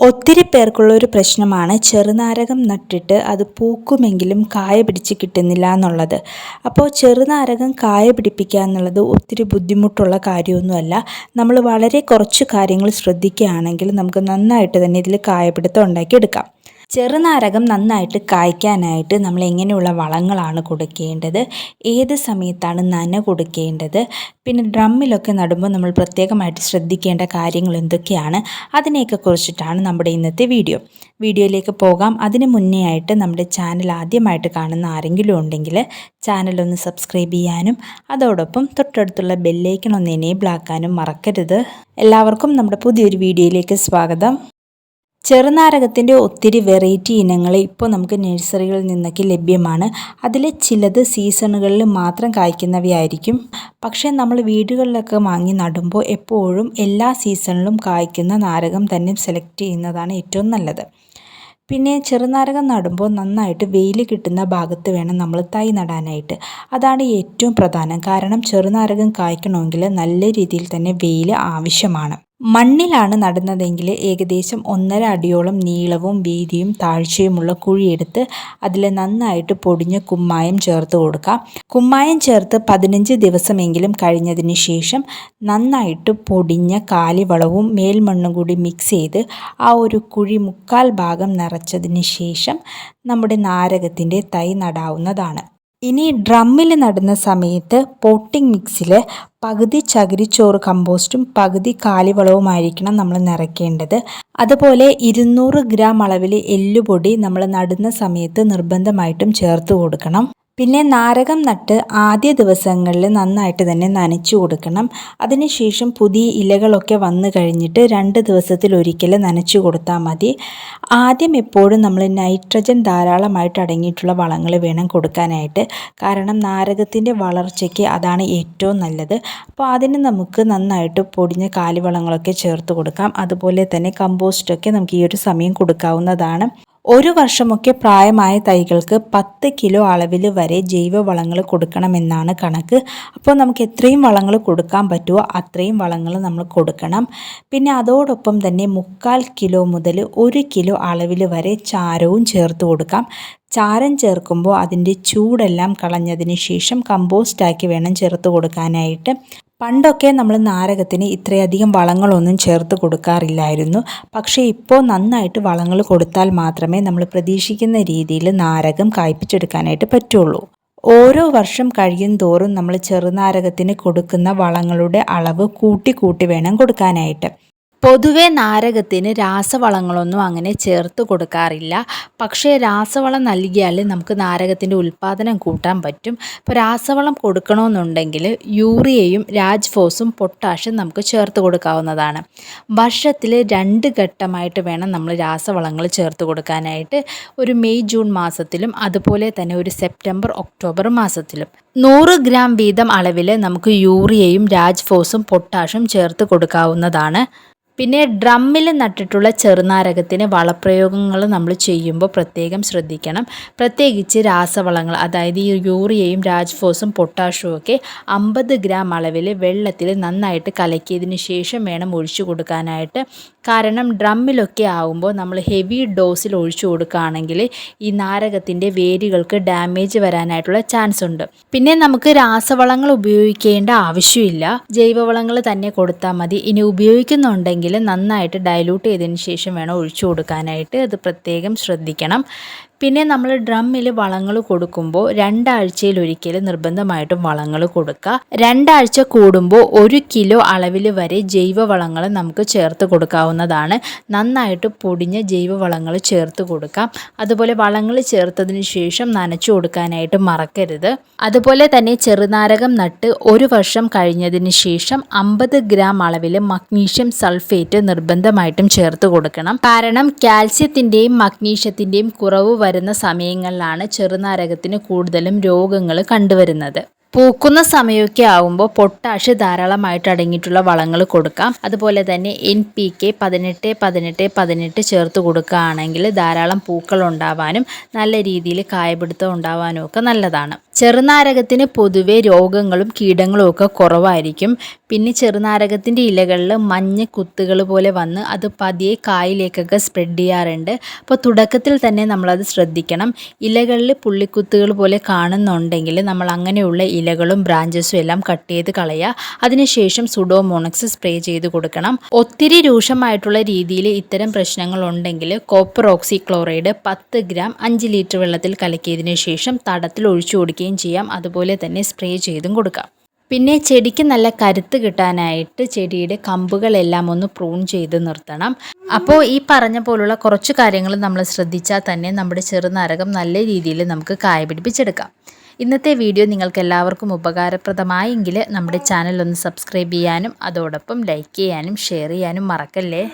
ഒത്തിരി പേർക്കുള്ള ഒരു പ്രശ്നമാണ് ചെറുനാരകം നട്ടിട്ട് അത് പൂക്കുമെങ്കിലും കായ പിടിച്ച് കിട്ടുന്നില്ല എന്നുള്ളത്. അപ്പോൾ ചെറുനാരകം കായ പിടിപ്പിക്കുക എന്നുള്ളത് ഒത്തിരി ബുദ്ധിമുട്ടുള്ള കാര്യമൊന്നുമല്ല. നമ്മൾ വളരെ കുറച്ച് കാര്യങ്ങൾ ശ്രദ്ധിക്കുകയാണെങ്കിൽ നമുക്ക് നന്നായിട്ട് തന്നെ ഇതിൽ കായപിടുത്തം ഉണ്ടാക്കിയെടുക്കാം. ചെറുനാരകം നന്നായിട്ട് കായ്ക്കാനായിട്ട് നമ്മൾ എങ്ങനെയുള്ള വളങ്ങളാണ് കൊടുക്കേണ്ടത്? ഏത് സമയത്താണ് നന കൊടുക്കേണ്ടത്? പിന്നെ ഡ്രമ്മിലൊക്കെ നടുമ്പോൾ നമ്മൾ പ്രത്യേകമായിട്ട് ശ്രദ്ധിക്കേണ്ട കാര്യങ്ങൾ എന്തൊക്കെയാണ്? അതിനെയൊക്കെ കുറിച്ചിട്ടാണ് നമ്മുടെ ഇന്നത്തെ വീഡിയോ. വീഡിയോയിലേക്ക് പോകാം. അതിന് മുന്നേ ആയിട്ട് നമ്മുടെ ചാനൽ ആദ്യമായിട്ട് കാണുന്ന ആരെങ്കിലും ഉണ്ടെങ്കിൽ ചാനലൊന്ന് സബ്സ്ക്രൈബ് ചെയ്യാനും അതോടൊപ്പം തൊട്ടടുത്തുള്ള ബെല്ലേക്കണൊന്ന് എനേബിൾ ആക്കാനും മറക്കരുത്. എല്ലാവർക്കും നമ്മുടെ പുതിയൊരു വീഡിയോയിലേക്ക് സ്വാഗതം. ചെറുനാരകത്തിന്റെ ഒത്തിരി വെറൈറ്റി ഇനങ്ങൾ ഇപ്പോൾ നമുക്ക് നഴ്സറികളിൽ നിന്നൊക്കെ ലഭ്യമാണ്. അതിൽ ചിലത് സീസണുകളിൽ മാത്രം കായ്ക്കുന്നവയായിരിക്കും. പക്ഷേ നമ്മൾ വീടുകളിലൊക്കെ വാങ്ങി നടുമ്പോൾ എപ്പോഴും എല്ലാ സീസണിലും കായ്ക്കുന്ന നാരകം തന്നെ സെലക്ട് ചെയ്യുന്നതാണ് ഏറ്റവും നല്ലത്. പിന്നെ ചെറുനാരകം നടുമ്പോൾ നന്നായിട്ട് വെയിൽ കിട്ടുന്ന ഭാഗത്ത് വേണം നമ്മൾ തൈ നടാനായിട്ട്. അതാണ് ഏറ്റവും പ്രധാനം. കാരണം ചെറുനാരകം കായ്ക്കണമെങ്കിൽ നല്ല രീതിയിൽ തന്നെ വെയിൽ ആവശ്യമാണ്. മണ്ണിലാണ് നടുന്നതെങ്കിൽ ഏകദേശം ഒന്നര അടിയോളം നീളവും വീതിയും താഴ്ചയുമുള്ള കുഴിയെടുത്ത് അതിൽ നന്നായിട്ട് പൊടിഞ്ഞ കുമ്മായം ചേർത്ത് കൊടുക്കാം. കുമ്മായം ചേർത്ത് പതിനഞ്ച് ദിവസമെങ്കിലും കഴിഞ്ഞതിന് ശേഷം നന്നായിട്ട് പൊടിഞ്ഞ കാലിവളവും മേൽമണ്ണും കൂടി മിക്സ് ചെയ്ത് ആ ഒരു കുഴി മുക്കാൽ ഭാഗം നിറച്ചതിന് ശേഷം നമ്മുടെ നാരകത്തിന്റെ തൈ നടാവുന്നതാണ്. ഇനി ഡ്രമ്മിൽ നടുന്ന സമയത്ത് പോട്ടിംഗ് മിക്സിൽ പകുതി ചകിരിച്ചോറ് കമ്പോസ്റ്റും പകുതി കാലിവളവുമായിരിക്കണം നമ്മൾ നിറയ്ക്കേണ്ടത്. അതുപോലെ ഇരുന്നൂറ് ഗ്രാം അളവിൽ എല്ലുപൊടി നമ്മൾ നടുന്ന സമയത്ത് നിർബന്ധമായിട്ടും ചേർത്ത് കൊടുക്കണം. പിന്നെ നാരകം നട്ട് ആദ്യ ദിവസങ്ങളിൽ നന്നായിട്ട് തന്നെ നനച്ചു കൊടുക്കണം. അതിനുശേഷം പുതിയ ഇലകളൊക്കെ വന്നു കഴിഞ്ഞിട്ട് രണ്ട് ദിവസത്തിൽ ഒരിക്കൽ നനച്ചു കൊടുത്താൽ മതി. ആദ്യം എപ്പോഴും നമ്മൾ നൈട്രജൻ ധാരാളമായിട്ട് അടങ്ങിയിട്ടുള്ള വളങ്ങൾ വേണം കൊടുക്കാനായിട്ട്. കാരണം നാരകത്തിന്റെ വളർച്ചയ്ക്ക് അതാണ് ഏറ്റവും നല്ലത്. അപ്പോൾ അതിന് നമുക്ക് നന്നായിട്ട് പൊടിഞ്ഞ കാലിവളങ്ങളൊക്കെ ചേർത്ത് കൊടുക്കാം. അതുപോലെ തന്നെ കമ്പോസ്റ്റൊക്കെ നമുക്ക് ഈ ഒരു സമയം കൊടുക്കാവുന്നതാണ്. ഒരു വർഷമൊക്കെ പ്രായമായ തൈകൾക്ക് പത്ത് കിലോ അളവിൽ വരെ ജൈവവളങ്ങൾ കൊടുക്കണമെന്നാണ് കണക്ക്. അപ്പോൾ നമുക്ക് എത്രയും വളങ്ങൾ കൊടുക്കാൻ പറ്റുമോ അത്രയും വളങ്ങൾ നമ്മൾ കൊടുക്കണം. പിന്നെ അതോടൊപ്പം തന്നെ മുക്കാൽ കിലോ മുതൽ ഒരു കിലോ അളവിൽ വരെ ചാരവും ചേർത്ത് കൊടുക്കാം. ചാരം ചേർക്കുമ്പോൾ അതിന്റെ ചൂടെല്ലാം കളഞ്ഞതിന് ശേഷം കമ്പോസ്റ്റാക്കി വേണം ചേർത്ത് കൊടുക്കാനായിട്ട്. പണ്ടൊക്കെ നമ്മൾ നാരകത്തിന് ഇത്രയധികം വളങ്ങളൊന്നും ചേർത്ത് കൊടുക്കാറില്ലായിരുന്നു. പക്ഷേ ഇപ്പോൾ നന്നായിട്ട് വളങ്ങൾ കൊടുത്താൽ മാത്രമേ നമ്മൾ പ്രതീക്ഷിക്കുന്ന രീതിയിൽ നാരകം കായ്പിച്ചെടുക്കാനായിട്ട് പറ്റുള്ളൂ. ഓരോ വർഷം കഴിയും തോറും നമ്മൾ ചെറുനാരകത്തിന് കൊടുക്കുന്ന വളങ്ങളുടെ അളവ് കൂട്ടി കൂട്ടി വേണം കൊടുക്കാനായിട്ട്. പൊതുവെ നാരകത്തിന് രാസവളങ്ങളൊന്നും അങ്ങനെ ചേർത്ത് കൊടുക്കാറില്ല. പക്ഷേ രാസവളം നൽകിയാൽ നമുക്ക് നാരകത്തിന്റെ ഉൽപ്പാദനം കൂട്ടാൻ പറ്റും. അപ്പോൾ രാസവളം കൊടുക്കണമെന്നുണ്ടെങ്കിൽ യൂറിയയും രാജ്ഫോസും പൊട്ടാഷും നമുക്ക് ചേർത്ത് കൊടുക്കാവുന്നതാണ്. വർഷത്തിൽ രണ്ട് ഘട്ടമായിട്ട് വേണം നമ്മൾ രാസവളങ്ങൾ ചേർത്ത് കൊടുക്കാനായിട്ട്. ഒരു മെയ് ജൂൺ മാസത്തിലും അതുപോലെ തന്നെ ഒരു സെപ്റ്റംബർ ഒക്ടോബർ മാസത്തിലും. നൂറ് ഗ്രാം വീതം അളവിൽ നമുക്ക് യൂറിയയും രാജ്ഫോസും പൊട്ടാഷും ചേർത്ത് കൊടുക്കാവുന്നതാണ്. പിന്നെ ഡ്രമ്മിൽ നട്ടിട്ടുള്ള ചെറുനാരകത്തിന് വളപ്രയോഗങ്ങൾ നമ്മൾ ചെയ്യുമ്പോൾ പ്രത്യേകം ശ്രദ്ധിക്കണം. പ്രത്യേകിച്ച് രാസവളങ്ങൾ അതായത് ഈ യൂറിയയും രാജ്ഫോസും പൊട്ടാഷും ഒക്കെ അമ്പത് ഗ്രാം അളവിൽ വെള്ളത്തിൽ നന്നായിട്ട് കലക്കിയതിന് ശേഷം വേണം ഒഴിച്ചു കൊടുക്കാനായിട്ട്. കാരണം ഡ്രമ്മിലൊക്കെ ആകുമ്പോൾ നമ്മൾ ഹെവി ഡോസിൽ ഒഴിച്ചു കൊടുക്കുകയാണെങ്കിൽ ഈ നാരകത്തിന്റെ വേരുകൾക്ക് ഡാമേജ് വരാനായിട്ടുള്ള ചാൻസ് ഉണ്ട്. പിന്നെ നമുക്ക് രാസവളങ്ങൾ ഉപയോഗിക്കേണ്ട ആവശ്യമില്ല. ജൈവവളങ്ങൾ തന്നെ കൊടുത്താൽ മതി. ഇനി ഉപയോഗിക്കുന്നുണ്ടെങ്കിൽ നന്നായിട്ട് ഡയലൂട്ട് ചെയ്തതിന് ശേഷം വേണം ഒഴിച്ചു കൊടുക്കാനായിട്ട്. അത് പ്രത്യേകം ശ്രദ്ധിക്കണം. പിന്നെ നമ്മൾ ഡ്രമ്മിൽ വളങ്ങൾ കൊടുക്കുമ്പോൾ രണ്ടാഴ്ചയിൽ ഒരിക്കൽ നിർബന്ധമായിട്ടും വളങ്ങൾ കൊടുക്കുക രണ്ടാഴ്ച കൂടുമ്പോൾ ഒരു കിലോ അളവിൽ വരെ ജൈവ വളങ്ങൾ നമുക്ക് ചേർത്ത് കൊടുക്കാവുന്നതാണ്. നന്നായിട്ട് പൊടിഞ്ഞ ജൈവ വളങ്ങൾ ചേർത്ത് കൊടുക്കാം. അതുപോലെ വളങ്ങൾ ചേർത്തതിന് ശേഷം നനച്ചു കൊടുക്കാനായിട്ട് മറക്കരുത്. അതുപോലെ തന്നെ ചെറുനാരകം നട്ട് ഒരു വർഷം കഴിഞ്ഞതിന് ശേഷം അമ്പത് ഗ്രാം അളവിൽ മഗ്നീഷ്യം സൾഫേറ്റ് നിർബന്ധമായിട്ടും ചേർത്ത് കൊടുക്കണം. കാരണം കാൽസ്യത്തിന്റെയും മഗ്നീഷ്യത്തിന്റെയും കുറവ് വരുന്ന സമയങ്ങളിലാണ് ചെറുനാരകത്തിന് കൂടുതലും രോഗങ്ങൾ കണ്ടുവരുന്നത്. പൂക്കുന്ന സമയമൊക്കെ ആകുമ്പോൾ പൊട്ടാഷ് ധാരാളമായിട്ട് അടങ്ങിയിട്ടുള്ള വളങ്ങൾ കൊടുക്കാം. അതുപോലെ തന്നെ എൻ പി കെ പതിനെട്ട് പതിനെട്ട് പതിനെട്ട് ചേർത്ത് കൊടുക്കുകയാണെങ്കിൽ ധാരാളം പൂക്കൾ ഉണ്ടാവാനും നല്ല രീതിയിൽ കായപിടുത്തം ഉണ്ടാവാനും ഒക്കെ നല്ലതാണ്. ചെറുനാരകത്തിന് പൊതുവെ രോഗങ്ങളും കീടങ്ങളും ഒക്കെ കുറവായിരിക്കും. പിന്നെ ചെറുനാരകത്തിന്റെ ഇലകളിൽ മഞ്ഞ കുത്തുകൾ പോലെ വന്ന് അത് പതിയെ കായിലേക്കൊക്കെ സ്പ്രെഡ് ചെയ്യാറുണ്ട്. അപ്പോൾ തുടക്കത്തിൽ തന്നെ നമ്മളത് ശ്രദ്ധിക്കണം. ഇലകളിൽ പുള്ളിക്കുത്തുകൾ പോലെ കാണുന്നുണ്ടെങ്കിൽ നമ്മൾ അങ്ങനെയുള്ള ഇലകളും ബ്രാഞ്ചസും എല്ലാം കട്ട് ചെയ്ത് കളയുക. അതിനുശേഷം സുഡോമോണക്സ് സ്പ്രേ ചെയ്ത് കൊടുക്കണം. ഒത്തിരി രൂക്ഷമായിട്ടുള്ള രീതിയിൽ ഇത്തരം പ്രശ്നങ്ങൾ ഉണ്ടെങ്കിൽ കോപ്പർ ഓക്സി ക്ലോറൈഡ് പത്ത് ഗ്രാം അഞ്ച് ലിറ്റർ വെള്ളത്തിൽ കലക്കിയതിനു ശേഷം തടത്തിൽ ഒഴിച്ചു കൊടുക്കുകയും ചെയ്യാം. അതുപോലെ തന്നെ സ്പ്രേ ചെയ്തും കൊടുക്കാം. പിന്നെ ചെടിക്ക് നല്ല കരുത്ത് കിട്ടാനായിട്ട് ചെടിയുടെ കമ്പുകളെല്ലാം ഒന്ന് പ്രൂൺ ചെയ്ത് നിർത്തണം. അപ്പോൾ ഈ പറഞ്ഞ പോലുള്ള കുറച്ച് കാര്യങ്ങൾ നമ്മൾ ശ്രദ്ധിച്ചാൽ തന്നെ നമ്മുടെ ചെറുനാരകം നല്ല രീതിയിൽ നമുക്ക് കായ പിടിപ്പിച്ചെടുക്കാം. ഇന്നത്തെ വീഡിയോ നിങ്ങൾക്ക് എല്ലാവർക്കും ഉപകാരപ്രദമായെങ്കിൽ നമ്മുടെ ചാനൽ ഒന്ന് സബ്സ്ക്രൈബ് ചെയ്യാനും അതോടൊപ്പം ലൈക്ക് ചെയ്യാനും ഷെയർ ചെയ്യാനും മറക്കല്ലേ?